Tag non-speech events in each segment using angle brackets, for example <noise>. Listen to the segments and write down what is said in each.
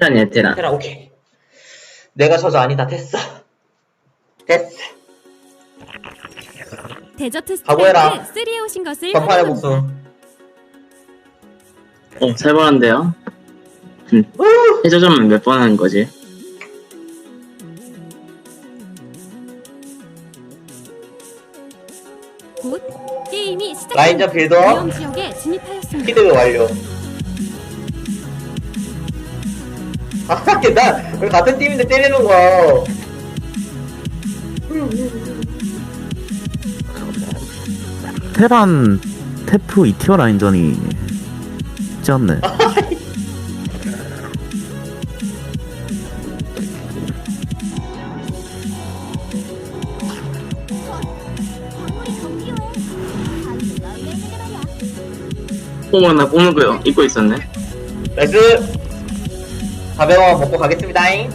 테란이야, 테란. 테란 오케이. 내가 저저 아니다 됐어. 됐어. 데저트 각오해라. 스트레이트 3에 오신 것을 환영합니다. 복수. 어, 살벌한데요? 음. 해저점은 몇번 하는 거지? 곧 게임이 시작됩니다. 라인전 빌더 위험 지역에 진입하였습니다. 피드 완료. 아, 나 우리 같은 팀인데 때리는 거야. 테란 테프 2티어 라인전이 않네. 어머, 나 꼬는 거 입고 있었네. 나이스. 400원 먹고 가겠습니다잉.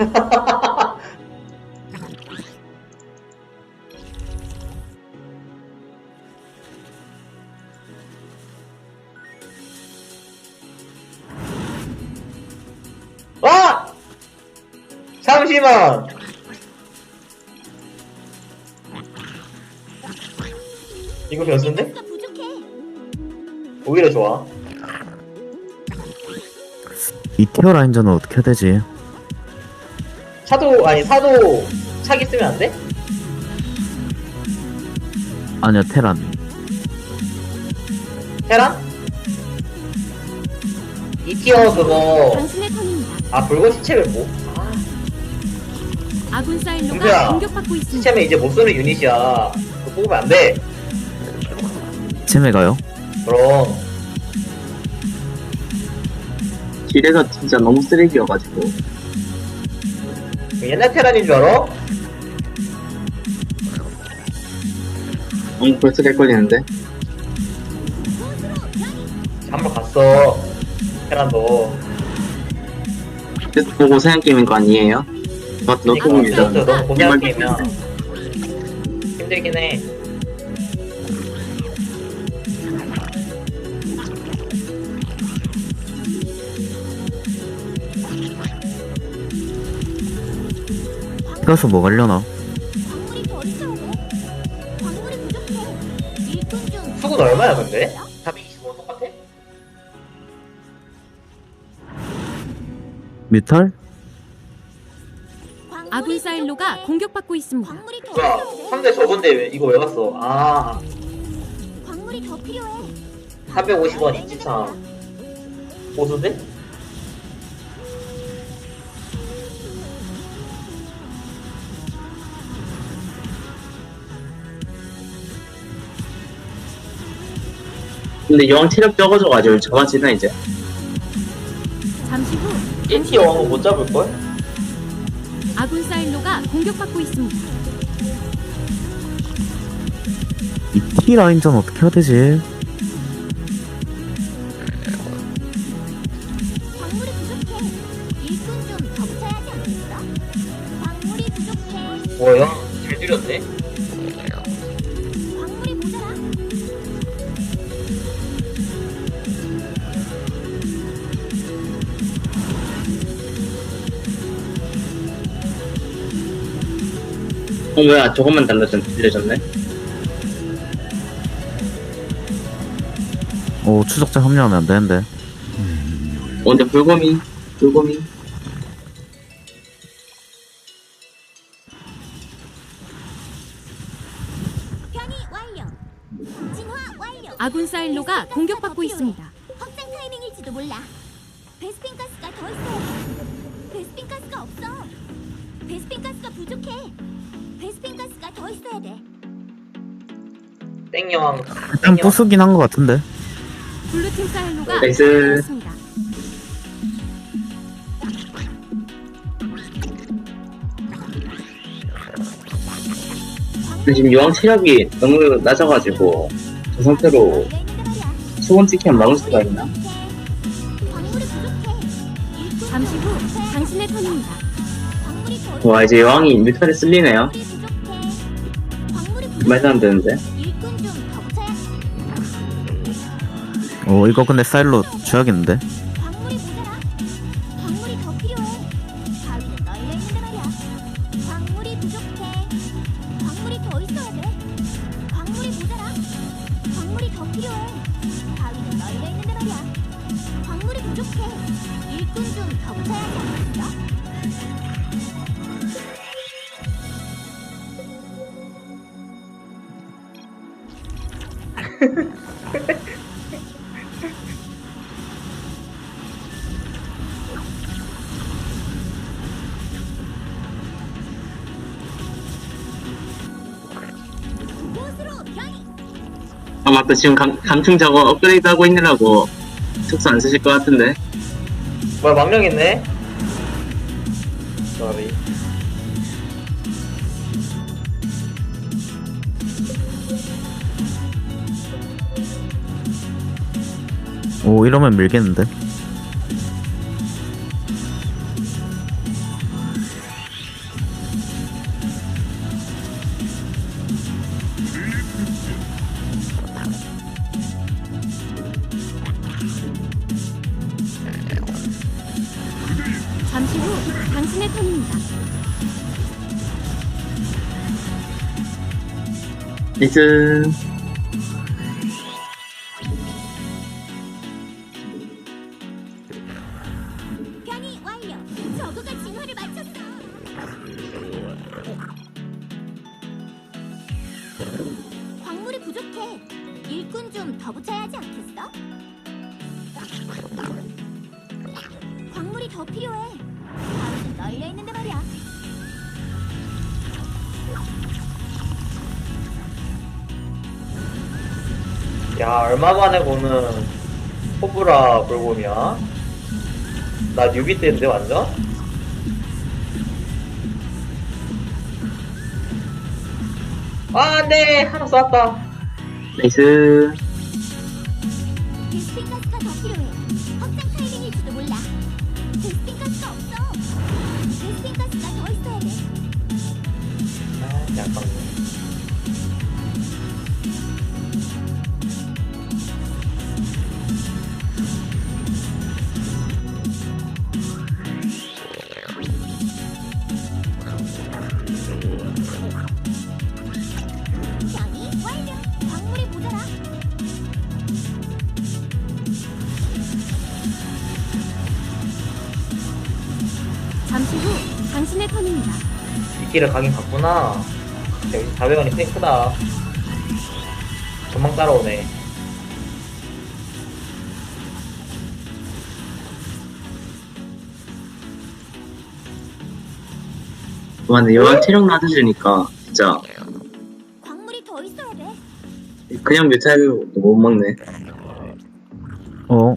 <laughs> 와! 잠시만! 이거 변수인데? 오히려 좋아. 2티어 라인전은 어떻게 해야 되지? 차도, 아니, 사도 차기 쓰면 안 돼? 아니야 테란. 테란? 2티어 그거, 당신의 턴입니다. 아, 붉은 시체를 뭐? 아, 아군 사일로가? 공격받고 있습니다. 시체면 이제 못 쓰는 유닛이야. 그거 뽑으면 안 돼. 치매가요? 그럼. 길에서 진짜 너무 쓰레기여가지고. 옛날 테란인 줄 알아? 어, 벌써 헷갈리는데? 한번 갔어. 테란도. 계속 보고 생각 게임인 거 아니에요? 진짜 너무 고생한 게임이야. 힘들긴 해. 가서 뭐 가려나? 수군 얼마야, 근데? 425 똑같아? 뮤탈? 아군 사일로가 공격받고 있습니다. 뭐야, 상대 저건데 왜, 이거 왜 갔어? 아, 광물이 더 필요해. 350원 인지차. 보수인데? 근데 여왕 체력 적어져가지고 저가지나 이제. 잠시 후 1티어 왕은 못 잡을걸? 아군 사일로가 공격받고 있습니다. 2티 라인전 어떻게 해야 되지? 광물이 부족해. 일꾼 좀 더 붙여야 하지 않겠어? 광물이 부족해. 뭐야? 잘 줄였네? 어, 뭐야, 저것만 달라졌, 들려졌네? 오 추적자 합류하면 안 되는데. 어, 근데. 변이 완료. 진화 완료. 아군 사일로가 공격받고 있습니다. 확장 타이밍일지도 몰라. 베스핀 가스가 더 있어야 돼. 베스핀 가스가 없어. 베스핀 가스가 부족해. 베스핀 가스가 더 있어야 돼. 땡여왕. 일단 부수긴 한 것 같은데. 블루팀 사일로가 나이스. 공격받습니다. 근데 지금 여왕 체력이 너무 낮아가지고, 저 상태로 있는데 말이야. 수건 찍히면 막을 수가 있나? 광물이 부족해. 일꾼 잠시 후 당신의 턴입니다. 광물이 더 와, 이제 여왕이 뮤탈에 쓸리네요. 부족해. 말도 안 되는데. 붙여야 어 이거 근데 사일로 줘야겠는데 아, 맞다. 지금 감, 감충 저거 업그레이드 하고 있느라고 특수 안 쓰실 것 같은데. 뭐야 망령했네 sorry 오 이러면 밀겠는데 잠시 후 당신의 턴입니다. 나이스. 저그가 진화를 마쳤어. 광물이 부족해. 일꾼 좀 더 붙여야 하지 않겠어? 광물이 더 필요해. 바위는 널려 있는데 말이야. 야 얼마 만에 보는 코브라 불곰이야 나 뉴비 때인데 완전 아 안돼 하나 쐈다 나이스. 베스핀 가스가 더 필요해. 확장 타이밍일지도 몰라. 베스핀 가스가 없어. 베스핀 가스가 더 있어야 돼. 아 잠시 후 당신의 턴입니다. 이 길을 가긴 갔구나 여기 400원이 꽤 크다 금방 따라오네 와, 근데 여왕 체력 낮아지니까 진짜 광물이 더 있어야 돼. 그냥 뮤타해도 못 먹네. 어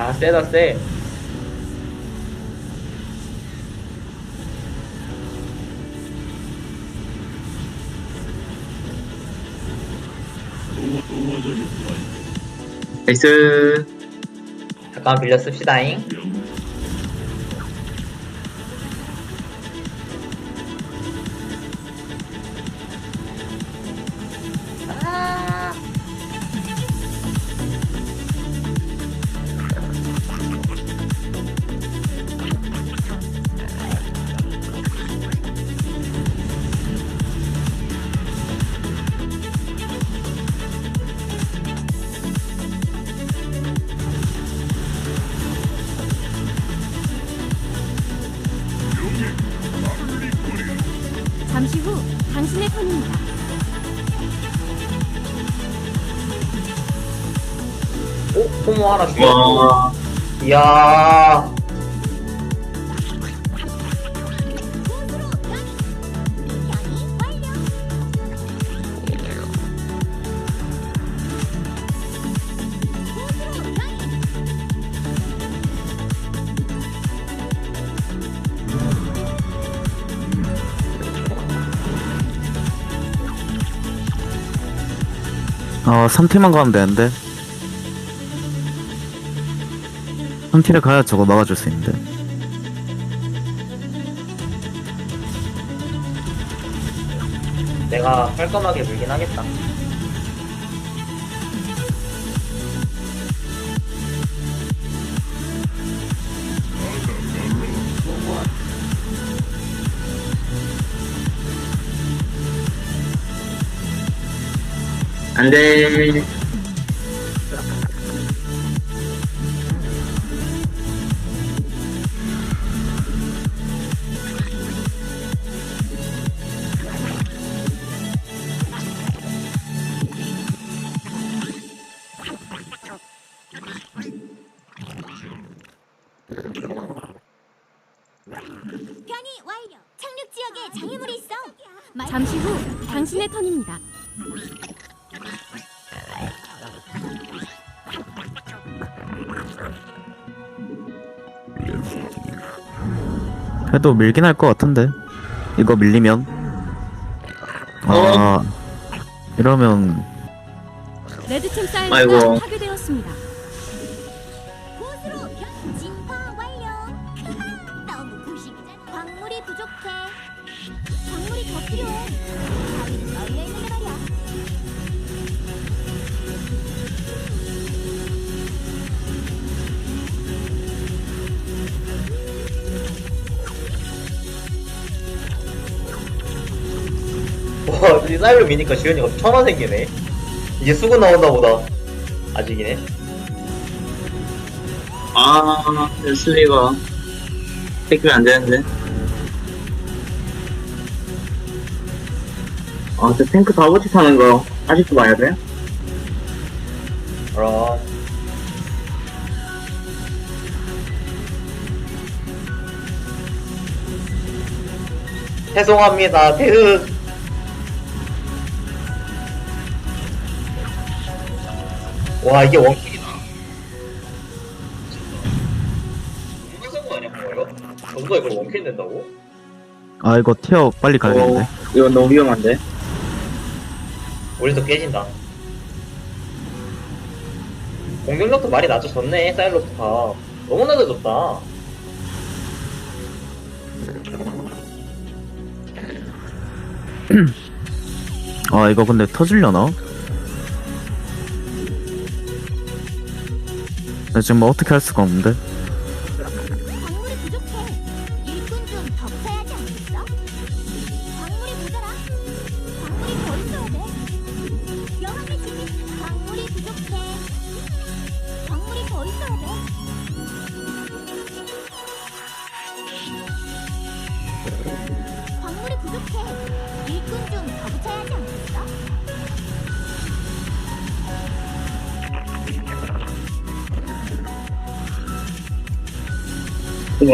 야 세다 세 나이스. 잠깐 빌려 씁시다잉 하나 죽였어 와, 이야. 어 3티만 가면 되는데 3티를 가야 저거 막아줄 수 있는데 내가 깔끔하게 물긴 하겠다. 안돼 잠시 후 당신의 턴입니다. 그래도 밀긴 할 것 같은데 이거 밀리면 아 이러면 레드팀 사이즈가 아이고. 파괴되었습니다. 와, 이 사일로 미니까 지현이가 천원 생기네. 이제 수고 나온다 보다. 아직이네. 아 슬리가 뺏기면 안 되는데 아 저 탱크 바보짓 하는 거 아직도 봐야 돼? 그럼. 죄송합니다. 대흑. 와, 이게 원킬이다. 산거 아니야, 그거 이걸 원킬 낸다고? 아 이거 티어 빨리 가야겠는데 어, 이건 너무 위험한데 우리도 깨진다. 공격력도 많이 낮아졌네, 사일로스가. 너무 낮아졌다. 아 이거 근데 터질려나? 지금 뭐 어떻게 할 수가 없는데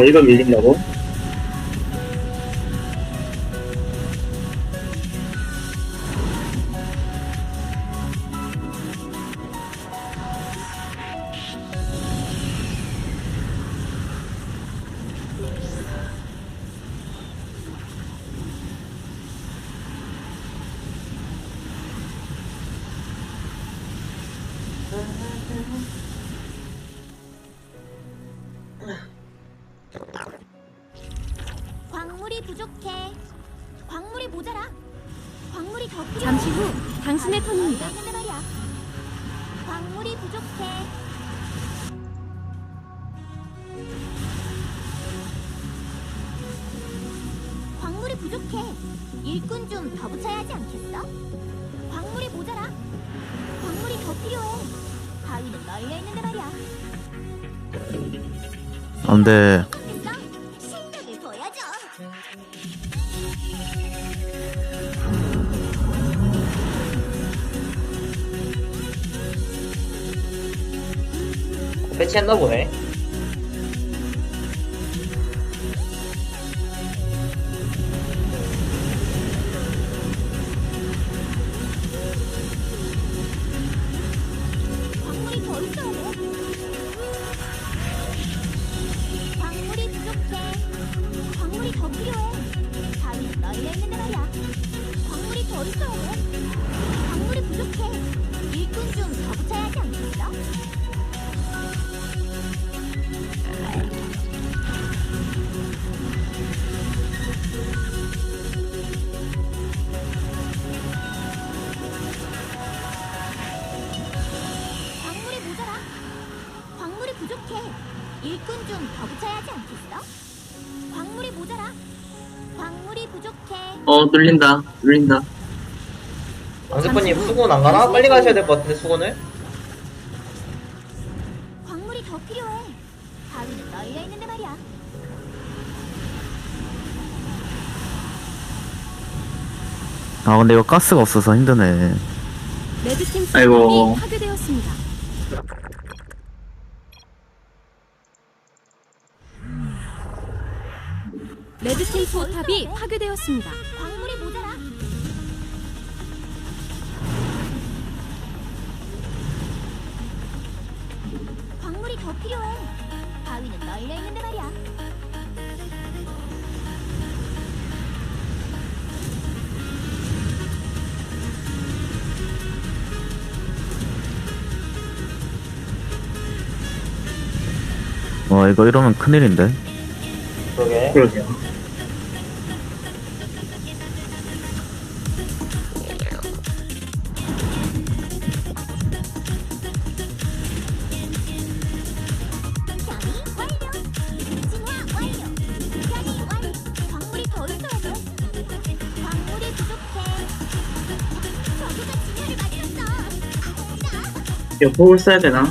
이거 밀린다고? 않겠어? 광물이 모자라. 광물이 더 필요해. 바위는 널려 있는데 말이야. 안 돼 좀 더 붙여야 하지 않겠어? 광물이 모자라. 광물이 부족해. 어 뚫린다 뚫린다 앙스퍼님 수군 안 가나? 빨리 가셔야 될 것 같은데 수군을? 광물이 더 필요해. 바위는 널려 있는데 말이야. 아 근데 이거 가스가 없어서 힘드네 레드팀 아이고. 수탑이 파괴되었습니다. 레드팀 수탑이 파괴되었습니다. 광물이 모자라. 광물이 더 필요해. 바위는 널려 있는데 말이야. 와 이거 이러면 큰일인데 그러게 그러게요 변이 완료. 진화 완료. 변이 완료. 광물이 더 있어야 돼. 광물이 부족해. 저그가 진화를 맞췄어. 나 이거 폭을 써야 되나?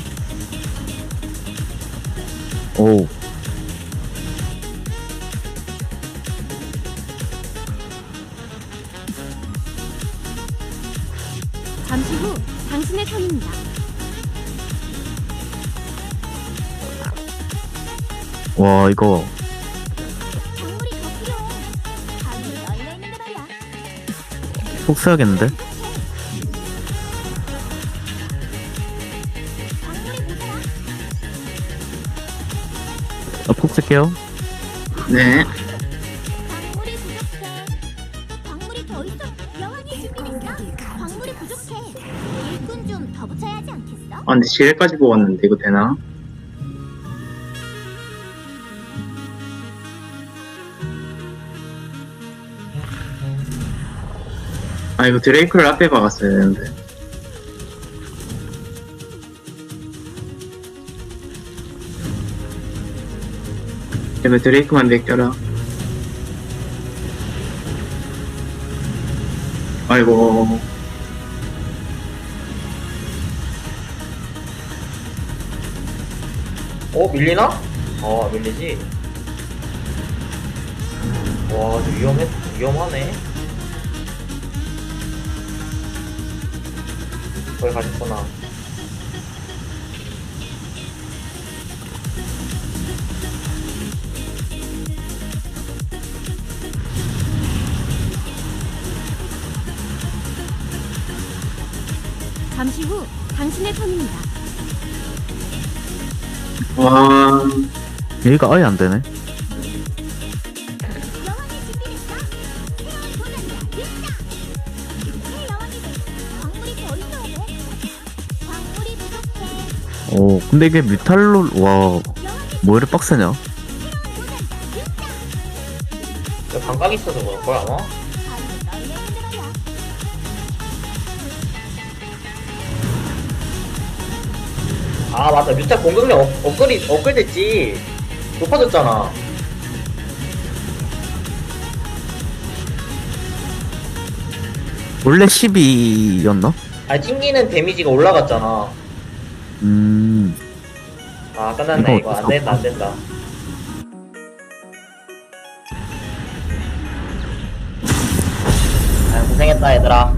오 일꾼 좀더 붙여야 하지 않겠어? 아 근데 지뢰까지 뽑았는데 이거 되나? 아 이거 드레이크를 앞에 박았어야 되는데. 제발 드레이크만 내껴라. 아이고. 어 밀리나? 어 밀리지? 와 이거 위험해 위험하네 거기 가셨구나. 잠시 후 당신의 턴입니다. 와. 여기가 아예 안 되네 근데 이게 뮤탈로 와 뭐 이래 빡세냐? 감각 있어서 아마? 널려 있는데 말이야. 아 맞다. 뮤탈 공격력 업, 업그레이드 업그레이드 됐지. 높아졌잖아. 원래 12였나? 아니 튕기는 데미지가 올라갔잖아. 음 아 끝났네 이거. 이거 안 된다 안 된다. 아 고생했다 얘들아